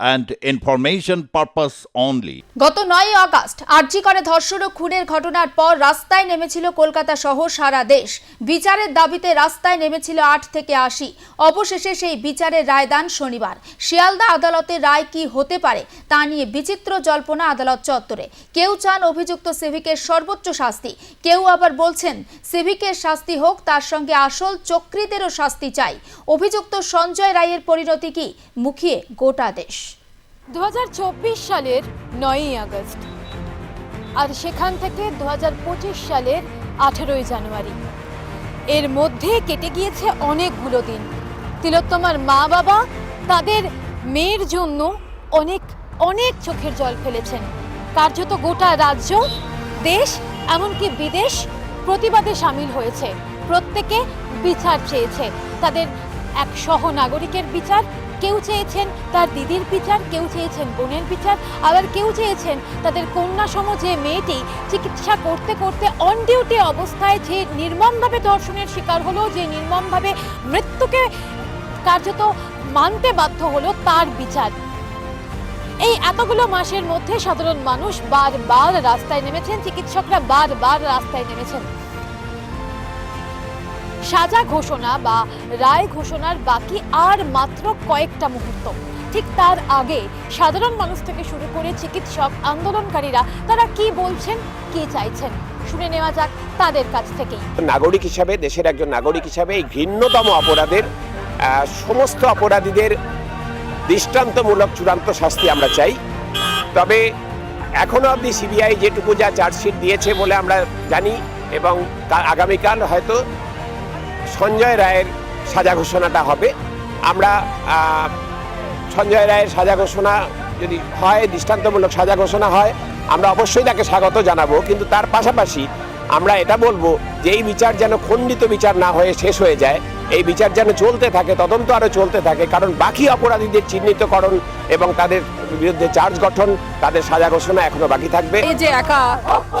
and information purpose only. গত নয় August আরজি করে ধর্ষণ ও খুনের ঘটনার পর রাস্তায় নেমেছিল কলকাতা সহ সারা দেশ। বিচারের দাবিতে রাস্তায় নেমেছিল আট থেকে আশি। অবশেষে সেই বিচারের রায়দান শনিবার। শিয়ালদা আদালতের রায় কি হতে পারে তা নিয়ে বিচিত্র জল্পনা আদালত চত্বরে। কেউ চান অভিযুক্ত সিভিকের সর্বোচ্চ শাস্তি। কেউ আবার বলছেন, সিভিকের শাস্তি হোক, তার সঙ্গে আসল চক্রীদেরও শাস্তি চাই। অভিযুক্ত সঞ্জয় রায়ের পরিণতি কি? মুখিয়ে গোটা দেশ। দু হাজার চব্বিশ সালের নয়ই আগস্ট আর সেখান থেকে দু হাজার পঁচিশ সালের আঠেরোই জানুয়ারি। এর মধ্যে কেটে গিয়েছে অনেকগুলো দিন। তিলোত্তমার মা বাবা তাদের মেয়ের জন্য অনেক অনেক চোখের জল ফেলেছেন। কার্যত গোটা রাজ্য, দেশ, এমনকি বিদেশ প্রতিবাদে সামিল হয়েছে। প্রত্যেকে বিচার চেয়েছে। তাদের এক সহ নাগরিকের বিচার কেউ চেয়েছেন তার দিদির বিচার, কেউ চেয়েছেন বোনের বিচার, আবার কেউ চেয়েছেন তাদের কন্যা সম যে মেয়েটি, চিকিৎসা করতে করতে অন ডিউটি অবস্থায় যে নির্মমভাবে ধর্ষণের শিকার হলো, যে নির্মমভাবে মৃত্যুকে কার্যত মানতে বাধ্য হলো তার বিচার। এই এতগুলো মাসের মধ্যে সাধারণ মানুষ বারবার রাস্তায় নেমেছেন, চিকিৎসকরা বারবার রাস্তায় নেমেছেন। সাজা ঘোষণা বা রায় ঘোষণার বাকি আর মাত্র কয়েকটা মুহূর্ত। ঠিক তার আগে সাধারণ মানুষ থেকে শুরু করে চিকিৎসক, আন্দোলনকারীরা তারা কি বলছেন, কি চাইছেন? শুনে নেওয়া যাক তাদের কাছ থেকেই। নাগরিক হিসাবে, দেশের একজন নাগরিক হিসাবে এই ঘৃণ্যতম অপরাধের সমস্ত অপরাধীদের দৃষ্টান্তমূলক চূড়ান্ত শাস্তি আমরা চাই। তবে এখনও অবধি সিবিআই যেটুকু যা চার্জশিট দিয়েছে বলে আমরা জানি এবং আগামীকাল হয়তো সঞ্জয় রায়ের সাজা ঘোষণাটা হবে। আমরা সঞ্জয় রায়ের সাজা ঘোষণা যদি হয়, দৃষ্টান্তমূলক সাজা ঘোষণা হয়, আমরা অবশ্যই তাকে স্বাগত জানাব। কিন্তু তার পাশাপাশি আমরা এটা বলব যে, এই বিচার যেন খণ্ডিত বিচার না হয়ে শেষ হয়ে যায় এই বিচার যেন চলতে থাকে, তদন্ত আরও চলতে থাকে, কারণ বাকি অপরাধীদের চিহ্নিতকরণ এবং তাদের বিরুদ্ধে চার্জ গঠন, তাদের সাজা ঘোষণা এখনও বাকি থাকবে। এই যে একা,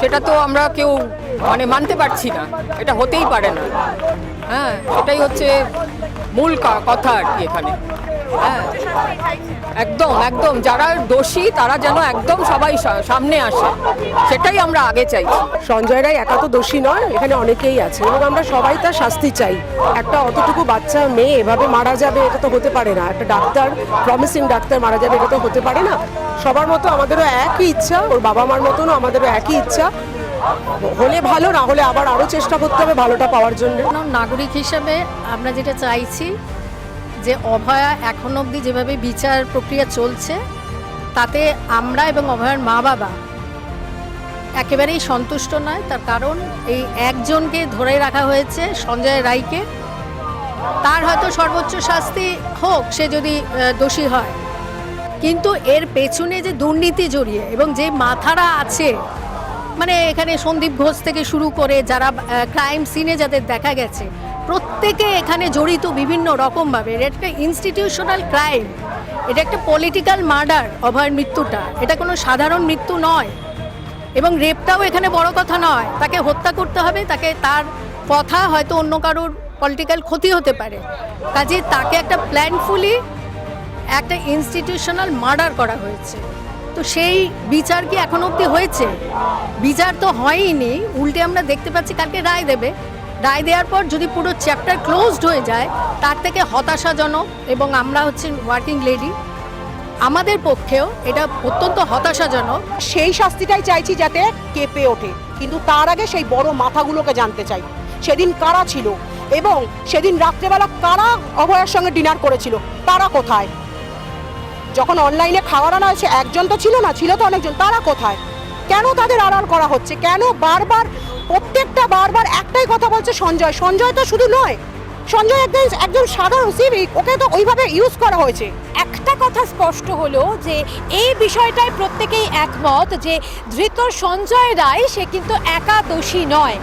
সেটা তো আমরা কেউ মানে মানতে পারছি না, এটা হতেই পারে না। হ্যাঁ এটাই হচ্ছে মূল কথা আর কি এখানে। হ্যাঁ। একদম একদম। যারা দোষী তারা যেন একদম সবাই সা- সামনে আসে। সেটাই আমরা আগে চাই। সঞ্জয় রায় একা তো দোষী নয় এখানে অনেকেই আছে এবং আমরা সবাই তার শাস্তি চাই। একটা অতটুকু বাচ্চা মেয়ে এভাবে মারা যাবে এটা তো হতে পারে না। একটা ডাক্তার প্রমিসিং ডাক্তার মারা যাবে এটা তো হতে পারে না। সবার মতো আমাদেরও একই ইচ্ছা ওর বাবা মার মতনও আমাদেরও একই ইচ্ছা। হলে ভালো না হলে আবার আরও চেষ্টা করতে হবে ভালোটা পাওয়ার জন্য। নাগরিক হিসাবে আমরা যেটা চাইছি যে অভয়া এখন অবধি যেভাবে বিচার প্রক্রিয়া চলছে, তাতে আমরা এবং অভয়ার মা বাবা একেবারেই সন্তুষ্ট নয়। তার কারণ এই একজনকে ধরে রাখা হয়েছে সঞ্জয় রায়কে। তার হয়তো সর্বোচ্চ শাস্তি হোক, সে যদি দোষী হয়। কিন্তু এর পেছনে যে দুর্নীতি জড়িয়ে এবং যে মাথারা আছে মানে এখানে সন্দীপ ঘোষ থেকে শুরু করে যারা ক্রাইম সিনে যাদের দেখা গেছে, প্রত্যেকে এখানে জড়িত বিভিন্ন রকমভাবে। এটা একটা ইনস্টিটিউশনাল ক্রাইম এটা একটা পলিটিক্যাল মার্ডার অভয়ের মৃত্যুটা। এটা কোনো সাধারণ মৃত্যু নয়। এবং রেপটাও এখানে বড় কথা নয়। তাকে হত্যা করতে হবে, তাকে তার কথা হয়তো অন্য কারোর পলিটিক্যাল ক্ষতি হতে পারে। কাজে তাকে একটা প্ল্যানফুলি একটা ইনস্টিটিউশনাল মার্ডার করা হয়েছে। তো সেই বিচার কি এখন অবধি হয়েছে? বিচার তো হয়নি উল্টে আমরা দেখতে পাচ্ছি কালকে রায় দেবে। রায় দেওয়ার পর যদি পুরো চ্যাপ্টার ক্লোজড হয়ে যায়, তার থেকে হতাশাজনক এবং আমরা হচ্ছে ওয়ার্কিং লেডি আমাদের পক্ষেও এটা অত্যন্ত হতাশাজনক। সেই শাস্তিটাই চাইছি যাতে কেঁপে ওঠে। কিন্তু তার আগে সেই বড় মাথাগুলোকে জানতে চাই। সেদিন কারা ছিল? এবং সেদিন রাত্রেবেলা কারা অভয়ের সঙ্গে ডিনার করেছিল? তারা কোথায়? যখন অনলাইনে খাওয়ার আনা হয়েছে, একজন তো ছিল না, ছিল তো অনেকজন, তারা কোথায়? কেন তাদের আড়াল করা হচ্ছে? কেন বারবার, প্রত্যেকটা বারবার একটাই কথা বলছে সঞ্জয়? সঞ্জয় তো শুধু নয়, সঞ্জয় একজন একজন সাধারণ সিভিক, ওকে তো ওইভাবে ইউজ করা হয়েছে। একটা কথা স্পষ্ট হলো যে, এই বিষয়টায় প্রত্যেকেই একমত যে, ধৃত সঞ্জয় রায় সে কিন্তু একা দোষী নয়।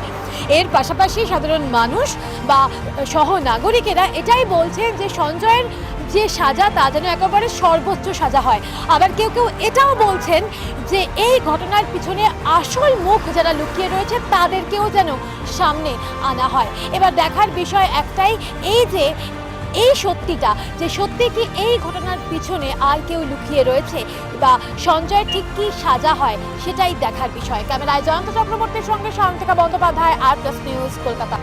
এর পাশাপাশি সাধারণ মানুষ বা সহ নাগরিকেরা এটাই বলছেন যে, সঞ্জয়ের যে সাজা তা যেন একেবারে সর্বোচ্চ সাজা হয়। আবার কেউ কেউ এটাও বলছেন যে এই ঘটনার পিছনে আসল মুখ যারা লুকিয়ে রয়েছে, তাদেরকেও যেন সামনে আনা হয়। এবার দেখার বিষয় একটাই, এই যে, এই সত্যিটা, যে সত্যি কি এই ঘটনার পিছনে আর কেউ লুকিয়ে রয়েছে বা সঞ্জয় ঠিক কি সাজা হয়, সেটাই দেখার বিষয়। ক্যামেরায় জয়ন্ত চক্রবর্তীর সঙ্গে Shantika Bandyopadhyay, R Plus News Kolkata.